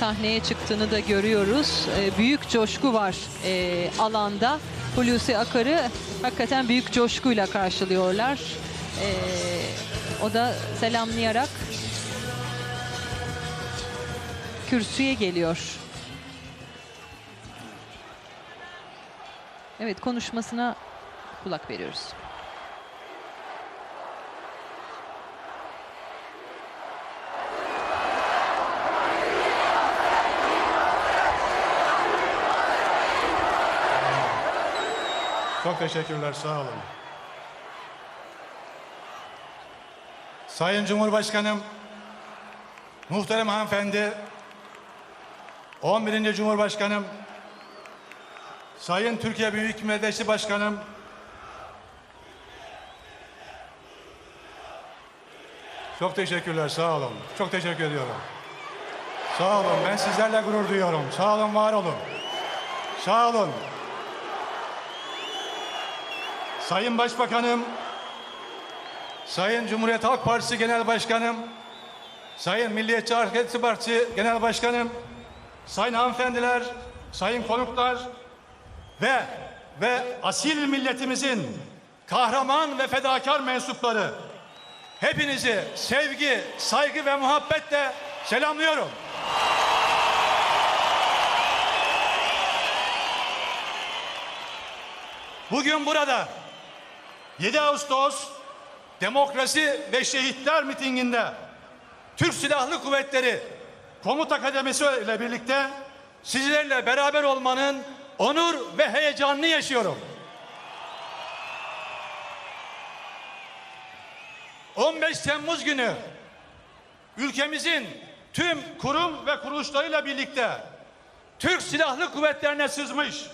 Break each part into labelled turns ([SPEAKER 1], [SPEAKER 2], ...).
[SPEAKER 1] sahneye çıktığını da görüyoruz. E, büyük coşku var e, alanda. Hulusi Akar'ı hakikaten büyük coşkuyla karşılıyorlar. E, o da selamlayarak kürsüye geliyor. Evet konuşmasına kulak veriyoruz.
[SPEAKER 2] Çok teşekkürler, sağ olun. Sayın Cumhurbaşkanım, muhterem hanımefendi, 11. Cumhurbaşkanım, Sayın Türkiye Büyük Meclisi Başkanım, çok teşekkürler, sağ olun. Çok teşekkür ediyorum. Sağ olun, ben sizlerle gurur duyuyorum. Sağ olun, var olun. Sağ olun. Sayın Başbakanım, Sayın Cumhuriyet Halk Partisi Genel Başkanım, Sayın Milliyetçi Hareket Partisi Genel Başkanım, Sayın hanımefendiler, sayın konuklar ve ve asil milletimizin kahraman ve fedakar mensupları hepinizi sevgi, saygı ve muhabbetle selamlıyorum. Bugün burada 7 Ağustos Demokrasi ve Şehitler mitinginde Türk Silahlı Kuvvetleri Komuta Kademesi ile birlikte sizlerle beraber olmanın onur ve heyecanını yaşıyorum. 15 Temmuz günü ülkemizin tüm kurum ve kuruluşlarıyla birlikte Türk Silahlı Kuvvetlerine sızmış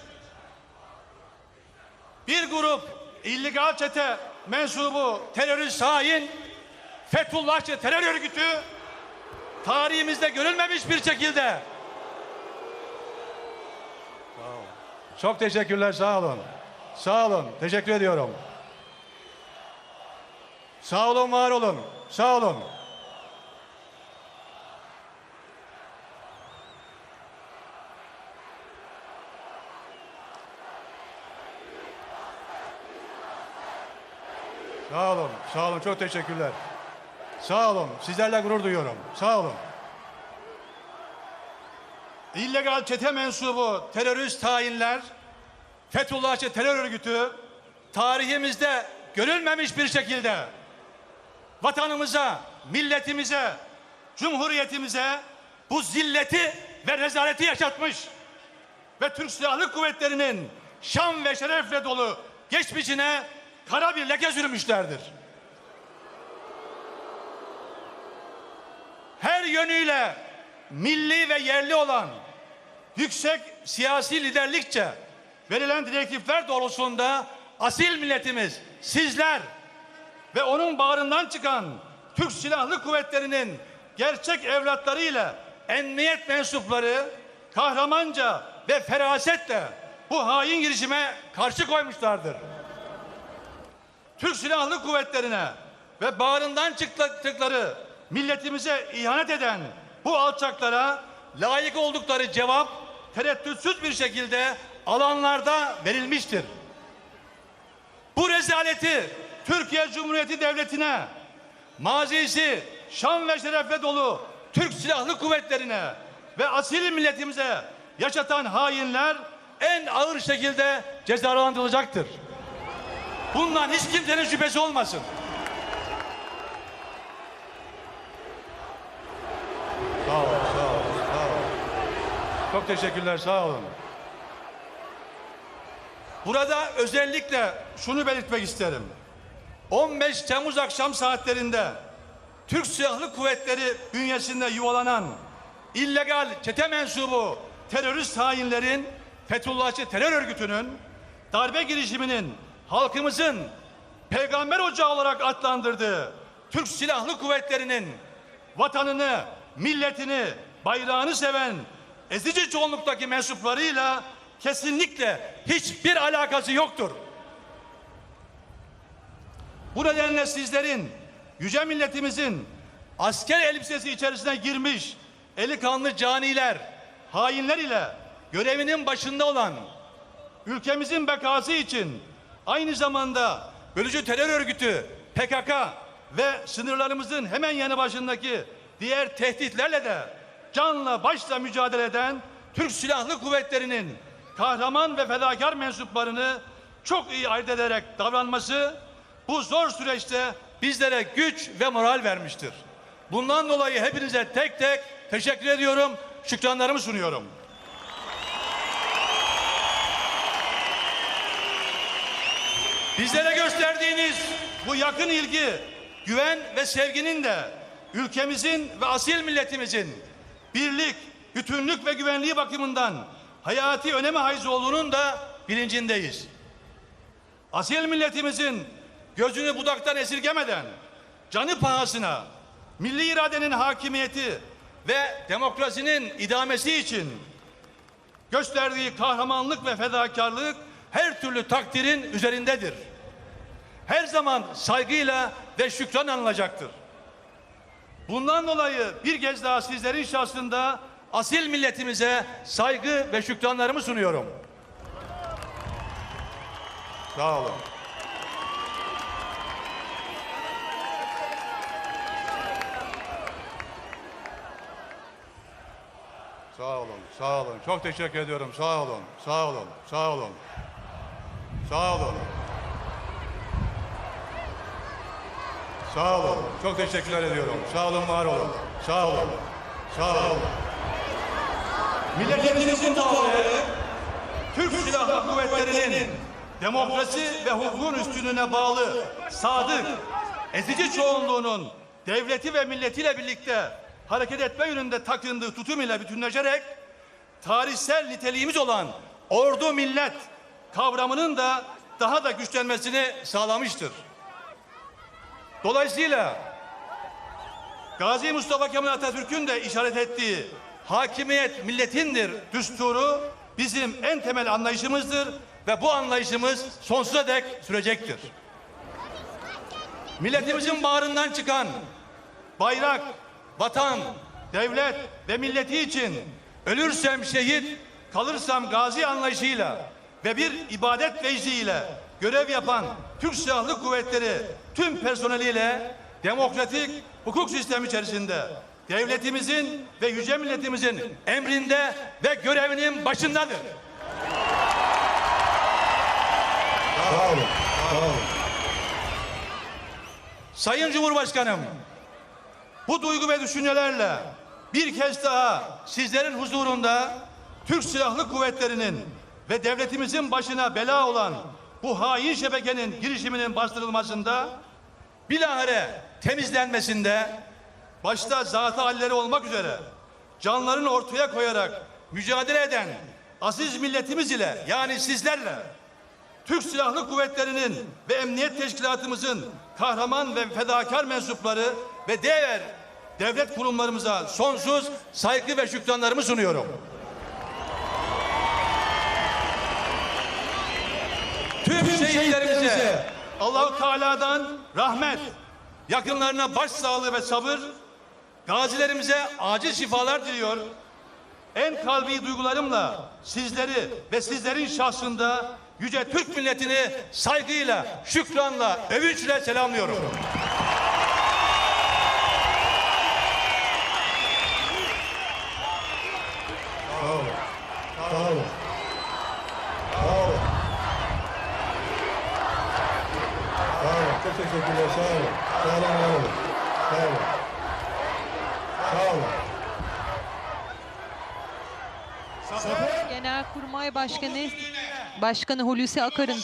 [SPEAKER 2] bir grup illegal çete mensubu terörist hain Fethullahçı terör örgütü tarihimizde görülmemiş bir şekilde. Çok teşekkürler sağ olun. Sağ olun teşekkür ediyorum. Sağ olun var olun. Sağ olun Sağ olun, sağ olun. Çok teşekkürler. Sağ olun. Sizlerle gurur duyuyorum. Sağ olun. İllegal çete mensubu terörist hainler, Fethullahçı terör örgütü tarihimizde görülmemiş bir şekilde vatanımıza, milletimize, cumhuriyetimize bu zilleti ve rezaleti yaşatmış ve Türk Silahlı Kuvvetleri'nin şan ve şerefle dolu geçmişine kara bir leke sürmüşlerdir. Her yönüyle milli ve yerli olan yüksek siyasi liderlikçe verilen direktifler doğrultusunda asil milletimiz sizler ve onun bağrından çıkan Türk Silahlı Kuvvetleri'nin gerçek evlatlarıyla emniyet mensupları kahramanca ve ferasetle bu hain girişime karşı koymuşlardır. Türk Silahlı Kuvvetlerine ve bağrından çıktıkları milletimize ihanet eden bu alçaklara layık oldukları cevap tereddütsüz bir şekilde alanlarda verilmiştir. Bu rezaleti Türkiye Cumhuriyeti Devleti'ne, mazisi şan ve şerefle dolu Türk Silahlı Kuvvetlerine ve asil milletimize yaşatan hainler en ağır şekilde cezalandırılacaktır. Bundan hiç kimsenin şüphesi olmasın. Sağ olun, sağ olun, sağ olun. Çok teşekkürler, sağ olun. Burada özellikle şunu belirtmek isterim. 15 Temmuz akşam saatlerinde Türk Silahlı Kuvvetleri bünyesinde yuvalanan illegal çete mensubu terörist hainlerin Fethullahçı terör örgütünün darbe girişiminin halkımızın peygamber ocağı olarak adlandırdığı Türk Silahlı Kuvvetleri'nin vatanını, milletini, bayrağını seven ezici çoğunluktaki mensuplarıyla kesinlikle hiçbir alakası yoktur. Bu nedenle sizlerin, yüce milletimizin asker elbisesi içerisine girmiş eli kanlı caniler, hainler ile görevinin başında olan ülkemizin bekası için aynı zamanda bölücü terör örgütü PKK ve sınırlarımızın hemen yanı başındaki diğer tehditlerle de canla başla mücadele eden Türk Silahlı Kuvvetleri'nin kahraman ve fedakar mensuplarını çok iyi ayırt ederek davranması bu zor süreçte bizlere güç ve moral vermiştir. Bundan dolayı hepinize tek tek teşekkür ediyorum, şükranlarımı sunuyorum. Bizlere gösterdiğiniz bu yakın ilgi, güven ve sevginin de ülkemizin ve asil milletimizin birlik, bütünlük ve güvenliği bakımından hayati öneme haiz olduğunun da bilincindeyiz. Asil milletimizin gözünü budaktan esirgemeden canı pahasına milli iradenin hakimiyeti ve demokrasinin idamesi için gösterdiği kahramanlık ve fedakarlık her türlü takdirin üzerindedir. Her zaman saygıyla ve şükran anılacaktır. Bundan dolayı bir kez daha sizlerin şahsında asil milletimize saygı ve şükranlarımı sunuyorum.
[SPEAKER 3] Sağ olun. Sağ olun, sağ olun. Çok teşekkür ediyorum. Sağ olun, sağ olun, sağ olun. Sağ olun. Sağ olun. Çok teşekkürler ediyorum. Sağ olun, var olun. Sağ olun. Sağ olun.
[SPEAKER 2] Milletimizin tavrı Türk Silahlı Kuvvetleri'nin demokrasi ve hukukun üstünlüğüne bağlı sadık, ezici çoğunluğunun devleti ve milletiyle birlikte hareket etme yönünde takındığı tutum ile bütünleşerek tarihsel niteliğimiz olan ordu millet kavramının da daha da güçlenmesini sağlamıştır. Dolayısıyla Gazi Mustafa Kemal Atatürk'ün de işaret ettiği hakimiyet milletindir düsturu bizim en temel anlayışımızdır ve bu anlayışımız sonsuza dek sürecektir. Milletimizin bağrından çıkan bayrak, vatan, devlet ve milleti için ölürsem şehit, kalırsam gazi anlayışıyla ve bir ibadet vecdiyle görev yapan Türk Silahlı Kuvvetleri tüm personeliyle demokratik hukuk sistemi içerisinde devletimizin ve yüce milletimizin emrinde ve görevinin başındadır.
[SPEAKER 3] Sağ olun.
[SPEAKER 2] Sayın Cumhurbaşkanım, bu duygu ve düşüncelerle bir kez daha sizlerin huzurunda Türk Silahlı Kuvvetleri'nin ve devletimizin başına bela olan bu hain şebekenin girişiminin bastırılmasında bilahare temizlenmesinde başta zatı halleri olmak üzere canlarını ortaya koyarak mücadele eden aziz milletimiz ile yani sizlerle Türk Silahlı Kuvvetleri'nin ve Emniyet Teşkilatımızın kahraman ve fedakar mensupları ve diğer devlet kurumlarımıza sonsuz saygı ve şükranlarımı sunuyorum. Tüm şehitlerimize Allahu Teala'dan rahmet, yakınlarına başsağlığı ve sabır, gazilerimize acil şifalar diliyor. En kalbi duygularımla sizleri ve sizlerin şahsında yüce Türk milletini saygıyla, şükranla, övünçle selamlıyorum.
[SPEAKER 3] Sağ olun. Sağ olun. Sağ olun. Sağ olun. Çok teşekkürler. Sağ olun. Sağ olun. Var olun. Sağ olun. Sağ olun.
[SPEAKER 1] Genelkurmay Başkanı Başkanı Hulusi Akar'ın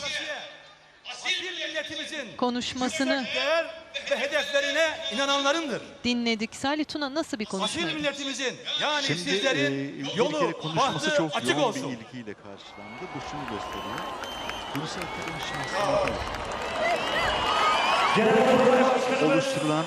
[SPEAKER 2] Asil milletimizin
[SPEAKER 1] konuşmasını
[SPEAKER 2] değer ve hedeflerine inananlarındır.
[SPEAKER 1] dinledik. Salih Tuna nasıl bir konuşma?
[SPEAKER 2] Asil milletimizin yani
[SPEAKER 4] Şimdi
[SPEAKER 2] sizlerin
[SPEAKER 4] e,
[SPEAKER 2] yolu,
[SPEAKER 4] konuşması
[SPEAKER 2] bahtı
[SPEAKER 4] çok
[SPEAKER 2] açık
[SPEAKER 4] yoğun
[SPEAKER 2] olsun.
[SPEAKER 4] bir ilgiyle karşılandı. Bu şunu gösteriyor. Hulusi Akar'ın şahsında oluşturulan